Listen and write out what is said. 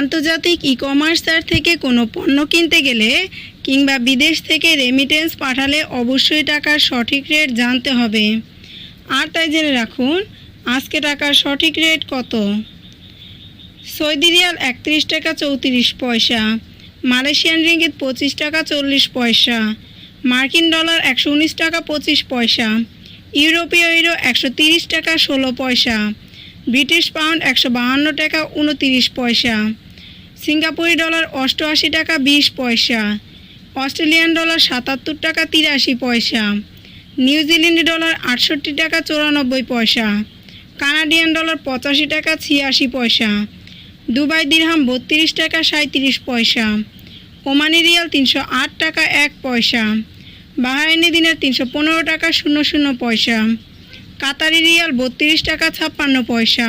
আন্তর্জাতিক e commerce থেকে কোনো পণ্য কিনতে গেলে কিংবা বিদেশ থেকে রেমিটেন্স পাঠালে অবশ্যই টাকার সঠিক রেট জানতে হবে। আর তাই জেনে রাখুন, আজকে টাকার সঠিক রেট কত? সৌদি রিয়াল একত্রিশ টাকা চৌত্রিশ পয়সা, মালয়েশিয়ান রিঙ্গিত পঁচিশ টাকা চল্লিশ পয়সা, মার্কিন ডলার একশো উনিশ টাকা পঁচিশ পয়সা, ইউরোপীয় ইউরো একশো তিরিশ টাকা ষোলো পয়সা, ব্রিটিশ পাউন্ড একশো বাহান্ন টাকা উনতিরিশ পয়সা সিঙ্গাপুরি ডলার অষ্টআশি টাকা বিশ পয়সা, অস্ট্রেলিয়ান ডলার সাতাত্তর টাকা তিরাশি পয়সা নিউজিল্যান্ড ডলার আটষট্টি টাকা চুরানব্বই পয়সা, কানাডিয়ান ডলার পঁচাশি টাকা ছিয়াশি পয়সা, দুবাই দিরহাম বত্রিশ টাকা সাঁত্রিশ পয়সা, ওমানি রিয়াল তিনশো আট টাকা এক পয়সা, বাহারাইনি দিনের তিনশো পনেরো টাকা শূন্য শূন্য পয়সা, কাতারি রিয়াল বত্রিশ টাকা ছাপ্পান্ন পয়সা